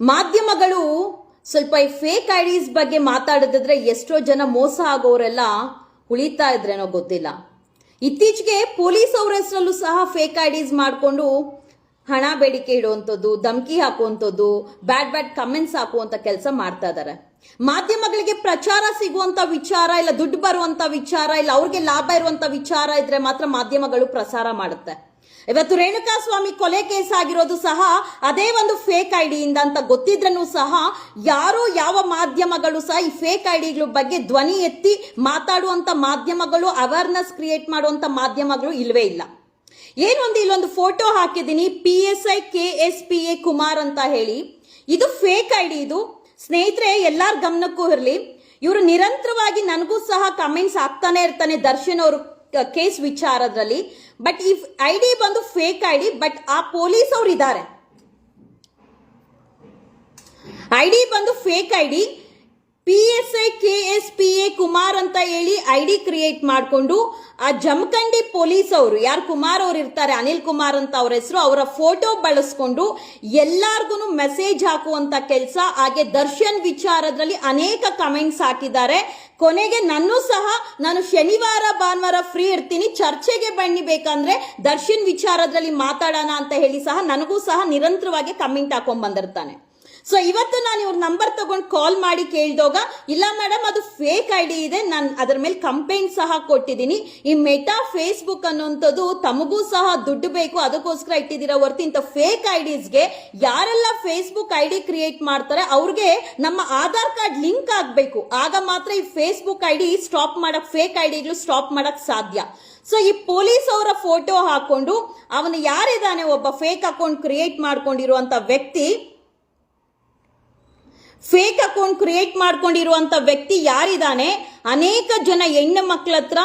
ಮಾಧ್ಯಮಗಳು ಸ್ವಲ್ಪ ಈ ಫೇಕ್ ಐಡಿಸ್ ಬಗ್ಗೆ ಮಾತಾಡಿದ್ರೆ ಎಷ್ಟೋ ಜನ ಮೋಸ ಆಗೋರೆಲ್ಲ ಉಳಿತಾ ಇದ್ರೇನೋ ಗೊತ್ತಿಲ್ಲ. ಇತ್ತೀಚೆಗೆ ಪೊಲೀಸ್ ಅವರ ಹೆಸರಲ್ಲೂ ಸಹ ಫೇಕ್ ಐಡಿಸ್ ಮಾಡಿಕೊಂಡು ಹಣ ಬೇಡಿಕೆ ಇಡುವಂಥದ್ದು, ಧಮಕಿ ಹಾಕುವಂಥದ್ದು ಬ್ಯಾಡ್ ಬ್ಯಾಡ್ ಕಮೆಂಟ್ಸ್ ಹಾಕುವಂಥ ಕೆಲಸ ಮಾಡ್ತಾ ಇದ್ದಾರೆ ಮಾಧ್ಯಮಗಳಿಗೆ ಪ್ರಚಾರ ಸಿಗುವಂತ ವಿಚಾರ ಇಲ್ಲ, ದುಡ್ಡು ಬರುವಂತ ವಿಚಾರ ಇಲ್ಲ, ಅವ್ರಿಗೆ ಲಾಭ ಇರುವಂತ ವಿಚಾರ ಇದ್ರೆ ಮಾತ್ರ ಮಾಧ್ಯಮಗಳು ಪ್ರಸಾರ ಮಾಡುತ್ತೆ. ಇವತ್ತು ರೇಣುಕಾ ಸ್ವಾಮಿ ಕೊಲೆ ಕೇಸ್ ಆಗಿರೋದು ಸಹ ಅದೇ ಒಂದು ಫೇಕ್ ಐಡಿಯಿಂದ ಅಂತ ಗೊತ್ತಿದ್ರೂ ಸಹ ಯಾರು ಯಾವ ಮಾಧ್ಯಮಗಳು ಸಹ ಈ ಫೇಕ್ ಐಡಿಗಳ ಬಗ್ಗೆ ಧ್ವನಿ ಎತ್ತಿ ಮಾತಾಡುವಂತ ಮಾಧ್ಯಮಗಳು ಅವೇರ್ನೆಸ್ ಕ್ರಿಯೇಟ್ ಮಾಡುವಂತ ಮಾಧ್ಯಮಗಳು ಇಲ್ಲವೇ ಇಲ್ಲ. ಏನೊಂದು ಇಲ್ಲೊಂದು ಫೋಟೋ ಹಾಕಿದ್ದೀನಿ P S I K S P A Kumar ಅಂತ ಹೇಳಿ. ಇದು ಫೇಕ್ ಐಡಿ ಇದು. ಸ್ನೇಹಿತರೆ, ಎಲ್ಲರ ಗಮನಕ್ಕೂ ಇರಲಿ. ಇವರು ನಿರಂತರವಾಗಿ ನನಗೂ ಸಹ ಕಮೆಂಟ್ಸ್ ಆಗ್ತಾನೆ ಇರ್ತಾನೆ ದರ್ಶನ್ ಅವರು. ಕೇಸ್ ವಿಚಾರದಲ್ಲಿ ಬಟ್ ಈ ಐಡಿ ಬಂದು ಫೇಕ್ ಐ ಡಿ ಬಟ್ ಆ ಪೊಲೀಸ್ ಅವರು ಇದ್ದಾರೆ ಐಡಿ ಬಂದು fake ID P S I K S P A Kumar ಅಂತ ಹೇಳಿ ಐ ಡಿ ಕ್ರಿಯೇಟ್ ಮಾಡಿಕೊಂಡು ಆ ಜಮಖಂಡಿ ಪೊಲೀಸ್ ಅವರು, ಯಾರು ಕುಮಾರ್ ಅವ್ರು ಇರ್ತಾರೆ, ಅನಿಲ್ ಕುಮಾರ್ ಅಂತ ಅವ್ರ ಹೆಸರು, ಅವರ ಫೋಟೋ ಬಳಸ್ಕೊಂಡು ಎಲ್ಲಾರ್ಗು ಮೆಸೇಜ್ ಹಾಕುವಂತ ಕೆಲಸ. ಹಾಗೆ ದರ್ಶನ್ ವಿಚಾರದಲ್ಲಿ ಅನೇಕ ಕಮೆಂಟ್ಸ್ ಹಾಕಿದ್ದಾರೆ. ಕೊನೆಗೆ ನನ್ನೂ ಸಹ, ನಾನು ಶನಿವಾರ, ಭಾನುವಾರ ಫ್ರೀ ಇರ್ತೀನಿ. ಚರ್ಚೆಗೆ ಬನ್ನಿ ಬೇಕಂದ್ರೆ ದರ್ಶನ್ ವಿಚಾರದಲ್ಲಿ ಮಾತಾಡೋಣ ಅಂತ ಹೇಳಿ ಸಹ ನನಗೂ ಸಹ ನಿರಂತರವಾಗಿ ಕಮೆಂಟ್ ಹಾಕೊಂಡ್ ಬಂದಿರ್ತಾನೆ. ಸೊ ಇವತ್ತು ನಾನು ಇವ್ರ ನಂಬರ್ ತಗೊಂಡು ಕಾಲ್ ಮಾಡಿ ಕೇಳಿದಾಗ, ಇಲ್ಲ ಮೇಡಮ್ ಅದು ಫೇಕ್ ಐ ಡಿ ಇದೆ, ನಾನು ಅದರ ಮೇಲೆ ಕಂಪ್ಲೇಂಟ್ ಸಹ ಕೊಟ್ಟಿದ್ದೀನಿ. ಈ ಮೆಟಾ ಫೇಸ್ಬುಕ್ ಅನ್ನುವಂಥದ್ದು ತಮಗೂ ಸಹ ದುಡ್ಡು ಬೇಕು, ಅದಕ್ಕೋಸ್ಕರ ಇಟ್ಟಿದ್ದೀರಾ ಹೊರತು ಇಂಥ ಫೇಕ್ ಐ ಡಿಸ್ಗೆ ಯಾರೆಲ್ಲ ಫೇಸ್ಬುಕ್ ಐ ಡಿ ಕ್ರಿಯೇಟ್ ಮಾಡ್ತಾರೆ, ಅವ್ರಿಗೆ ನಮ್ಮ ಆಧಾರ್ ಕಾರ್ಡ್ ಲಿಂಕ್ ಆಗಬೇಕು. ಆಗ ಮಾತ್ರ ಈ ಫೇಸ್ಬುಕ್ ಐ ಡಿ ಸ್ಟಾಪ್ ಮಾಡಕ್ ಫೇಕ್ ಐ ಡಿಗಳು ಸ್ಟಾಪ್ ಮಾಡಕ್ ಸಾಧ್ಯ. ಸೊ ಈ ಪೊಲೀಸ್ ಅವರ ಫೋಟೋ ಹಾಕೊಂಡು, ಅವನು ಯಾರಿದ್ದಾನೆ ಒಬ್ಬ ಫೇಕ್ ಅಕೌಂಟ್ ಕ್ರಿಯೇಟ್ ಮಾಡ್ಕೊಂಡಿರುವಂತ ವ್ಯಕ್ತಿ ಫೇಕ್ ಅಕೌಂಟ್ ಕ್ರಿಯೇಟ್ ಮಾಡ್ಕೊಂಡಿರುವಂತ ವ್ಯಕ್ತಿ ಯಾರಿದ್ದಾನೆ? ಅನೇಕ ಜನ ಹೆಣ್ಣು ಮಕ್ಕಳ ಹತ್ರ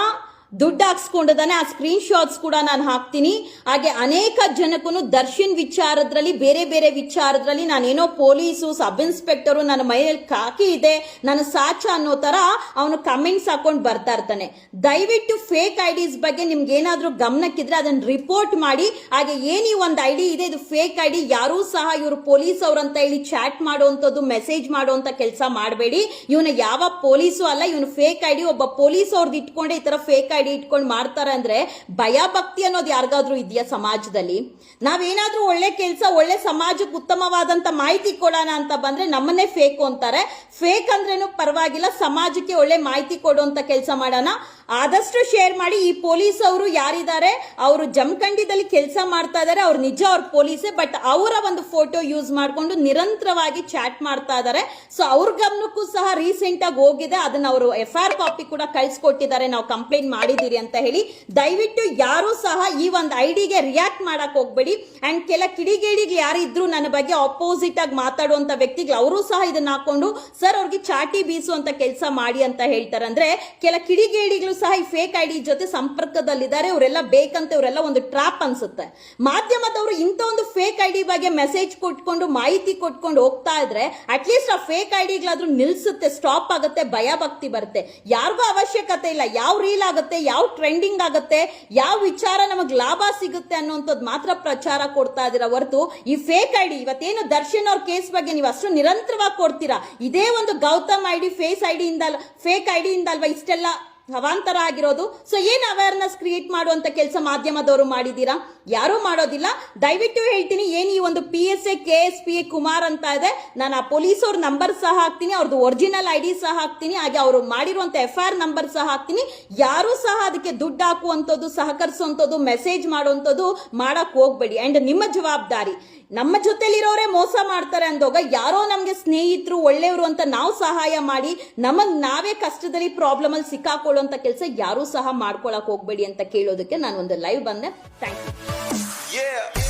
ದುಡ್ಡು ಹಾಕ್ಸ್ಕೊಂಡಿದ್ದಾನೆ ಆ ಸ್ಕ್ರೀನ್ ಶಾಟ್ಸ್ ಕೂಡ ನಾನು ಹಾಕ್ತೀನಿ. ಹಾಗೆ ಅನೇಕ ಜನಕ್ಕೂ ದರ್ಶನ್ ವಿಚಾರದ್ರಲ್ಲಿ, ಬೇರೆ ಬೇರೆ ವಿಚಾರದಲ್ಲಿ ನಾನೇನೋ ಪೊಲೀಸು ಸಬ್ ಇನ್ಸ್ಪೆಕ್ಟರು ನನ್ನ ಮೈಯಲ್ಲಿ ಕಾಕಿ ಇದೆ ನನ್ನ ಸಾಚ ಅನ್ನೋ ಥರ ಅವನು ಕಮೆಂಟ್ಸ್ ಹಾಕೊಂಡು ಬರ್ತಾ ಇರ್ತಾನೆ. ದಯವಿಟ್ಟು ಫೇಕ್ ಐಡಿಸ್ ಬಗ್ಗೆ ನಿಮ್ಗೆ ಏನಾದ್ರೂ ಗಮನಕ್ಕಿದ್ರೆ ಅದನ್ನ ರಿಪೋರ್ಟ್ ಮಾಡಿ. ಹಾಗೆ ಏನೀ ಒಂದು ಐಡಿ ಇದೆ, ಇದು ಫೇಕ್ ಐಡಿ, ಯಾರೂ ಸಹ ಇವರು ಪೊಲೀಸ್ ಅವ್ರಂತ ಹೇಳಿ ಚಾಟ್ ಮಾಡುವಂಥದ್ದು ಮೆಸೇಜ್ ಮಾಡುವಂಥ ಕೆಲಸ ಮಾಡಬೇಡಿ. ಇವನ ಯಾವ ಪೊಲೀಸು ಅಲ್ಲ, ಇವನು ಫೇಕ್ ಐಡಿ, ಒಬ್ಬ ಪೊಲೀಸ್ ಅವ್ರದ್ದು ಇಟ್ಕೊಂಡೆ ಈ ತರ ಫೇಕ್ ಇಟ್ಕೊಂಡು ಮಾಡ್ತಾರೆ ಅಂದ್ರೆ ಭಯ ಭಕ್ತಿ ಅನ್ನೋದು ಯಾರಿಗಾದ್ರೂ ಇದೆಯಾ ಸಮಾಜದಲ್ಲಿ? ನಾವೇನಾದ್ರೂ ಒಳ್ಳೆ ಕೆಲಸ, ಒಳ್ಳೆ ಸಮಾಜಕ್ಕೆ ಉತ್ತಮವಾದಂತ ಮಾಹಿತಿ ಕೊಡೋಣ ಅಂತ ಬಂದ್ರೆ ನಮ್ಮನ್ನೇ ಫೇಕು ಅಂತಾರೆ. ಫೇಕ್ ಅಂದ್ರೇನು ಪರವಾಗಿಲ್ಲ, ಸಮಾಜಕ್ಕೆ ಒಳ್ಳೆ ಮಾಹಿತಿ ಕೊಡುವಂತ ಕೆಲಸ ಮಾಡೋಣ. ಆದಷ್ಟು ಶೇರ್ ಮಾಡಿ ಈ ಪೊಲೀಸ್ ಅವರು ಯಾರಿದ್ದಾರೆ, ಅವರು ಜಮಖಂಡಿದಲ್ಲಿ ಕೆಲಸ ಮಾಡ್ತಾ ಇದ್ದಾರೆ ಅವ್ರು ನಿಜ ಅವ್ರ ಪೊಲೀಸೇ, ಬಟ್ ಅವರ ಒಂದು ಫೋಟೋ ಯೂಸ್ ಮಾಡಿಕೊಂಡು ನಿರಂತರವಾಗಿ ಚಾಟ್ ಮಾಡ್ತಾ ಇದ್ದಾರೆ ಸೊ ಅವ್ರ ಗಮನಕ್ಕೂ ಸಹ ರೀಸೆಂಟ್ ಆಗಿ ಹೋಗಿದೆ, ಅದನ್ನ ಅವರು ಎಫ್ ಆರ್ ಕಾಪಿ ಕೂಡ ಕಳ್ಸಿಕೊಟ್ಟಿದ್ದಾರೆ, ನಾವು ಕಂಪ್ಲೇಂಟ್ ಮಾಡಿದ್ದೀರಿ ಅಂತ ಹೇಳಿ. ದಯವಿಟ್ಟು ಯಾರು ಸಹ ಈ ಒಂದು ಐಡಿಗೆ ರಿಯಾಕ್ಟ್ ಮಾಡಕ್ ಹೋಗ್ಬೇಡಿ. ಅಂಡ್ ಕೆಲ ಕಿಡಿಗೇಡಿಗೆ ಯಾರಿದ್ರು ನನ್ನ ಬಗ್ಗೆ ಅಪೋಸಿಟ್ ಆಗಿ ಮಾತಾಡುವಂತ ವ್ಯಕ್ತಿಗಳು, ಅವರು ಸಹ ಇದನ್ನ ಹಾಕೊಂಡು, ಸರ್, ಅವ್ರಿಗೆ ಚಾಟಿ ಬೀಸುವಂತ ಕೆಲಸ ಮಾಡಿ ಅಂತ ಹೇಳ್ತಾರೆ. ಅಂದ್ರೆ ಕೆಲ ಕಿಡಿಗೇಡಿಗಳು ಸಹ ಈ ಫೇಕ್ ಐ ಡಿ ಜೊತೆ ಸಂಪರ್ಕದಲ್ಲಿದ್ದಾರೆ. ಇವರೆಲ್ಲ ಬೇಕಂತ ಇವರೆಲ್ಲ ಒಂದು ಟ್ರಾಪ್ ಅನ್ಸುತ್ತೆ. ಮಾಧ್ಯಮದವರು ಇಂಥ ಒಂದು ಫೇಕ್ ಐ ಡಿ ಬಗ್ಗೆ ಮೆಸೇಜ್ ಕೊಟ್ಕೊಂಡು, ಮಾಹಿತಿ ಕೊಟ್ಕೊಂಡು ಹೋಗ್ತಾ ಇದ್ರೆ ಅಟ್ಲೀಸ್ಟ್ ಆ ಫೇಕ್ ಐ ಡಿಗಳಾದ್ರೂ ನಿಲ್ಸುತ್ತೆ ಸ್ಟಾಪ್ ಆಗುತ್ತೆ, ಭಯ ಭಕ್ತಿ ಬರುತ್ತೆ. ಯಾರಿಗೂ ಅವಶ್ಯಕತೆ ಇಲ್ಲ. ಯಾವ ರೀಲ್ ಆಗುತ್ತೆ, ಯಾವ ಟ್ರೆಂಡಿಂಗ್ ಆಗುತ್ತೆ, ಯಾವ ವಿಚಾರ ನಮಗೆ ಲಾಭ ಸಿಗುತ್ತೆ ಅನ್ನುವಂಥದ್ದು ಮಾತ್ರ ಪ್ರಚಾರ ಕೊಡ್ತಾ ಇದೀರ ಹೊರತು ಈ ಫೇಕ್ ಐಡಿ ಇವತ್ತೇನು ದರ್ಶನ್ ಅವ್ರ ಕೇಸ್ ಬಗ್ಗೆ ನೀವು ಅಷ್ಟು ನಿರಂತರವಾಗಿ ಕೊಡ್ತೀರಾ? ಇದೇ ಒಂದು Gautam I D face I D ಇಂದ ಫೇಕ್ ಐಡಿ ಇಂದ ಅಲ್ವಾ ಇಷ್ಟೆಲ್ಲ ಅವಾಂತರ ಆಗಿರೋದು ಸೊ ಏನ್ ಅವೇರ್ನೆಸ್ ಕ್ರಿಯೇಟ್ ಮಾಡುವಂತ ಕೆಲಸ ಮಾಧ್ಯಮದವರು ಮಾಡಿದೀರಾ ಯಾರೂ ಮಾಡೋದಿಲ್ಲ. ದಯವಿಟ್ಟು ಹೇಳ್ತೀನಿ, ಏನು ಈ ಒಂದು P S A K S P A Kumar ಅಂತ ಇದೆ. ನಾನು ಆ ಪೊಲೀಸ್ ಅವ್ರ ನಂಬರ್ ಸಹ ಹಾಕ್ತೀನಿ ಅವ್ರದ್ದು ಒರಿಜಿನಲ್ ಐ ಡಿ ಸಹ ಹಾಕ್ತೀನಿ, ಹಾಗೆ ಅವರು ಮಾಡಿರುವಂತ ಎಫ್ ಆರ್ ನಂಬರ್ ಸಹ ಹಾಕ್ತೀನಿ. ಯಾರು ಸಹ ಅದಕ್ಕೆ ದುಡ್ಡು ಹಾಕುವಂಥದ್ದು, ಸಹಕರಿಸುವಂಥದ್ದು ಮೆಸೇಜ್ ಮಾಡುವಂಥದ್ದು ಮಾಡಕ್ ಹೋಗಬೇಡಿ. ಅಂಡ್ ನಿಮ್ಮ ಜವಾಬ್ದಾರಿ ನಮ್ಮ ಜೊತೆಲಿರೋರೇ ಮೋಸ ಮಾಡ್ತಾರೆ ಅಂದೋಗ ಯಾರೋ ನಮಗೆ ಸ್ನೇಹಿತರು, ಒಳ್ಳೆಯವರು ಅಂತ ನಾವು ಸಹಾಯ ಮಾಡಿ ನಮಗೆ ನಾವೇ ಕಷ್ಟದಲ್ಲಿ ಪ್ರಾಬ್ಲಮಲ್ಲಿ ಸಿಕ್ಕಾಕೊಳ್ಳೋಂಥ ಕೆಲಸ ಯಾರೂ ಸಹ ಮಾಡ್ಕೊಳಕ್ಕೆ ಹೋಗ್ಬೇಡಿ ಅಂತ ಕೇಳೋದಕ್ಕೆ ನಾನು ಒಂದು ಲೈವ್ ಬಂದೆ ಥ್ಯಾಂಕ್ ಯು.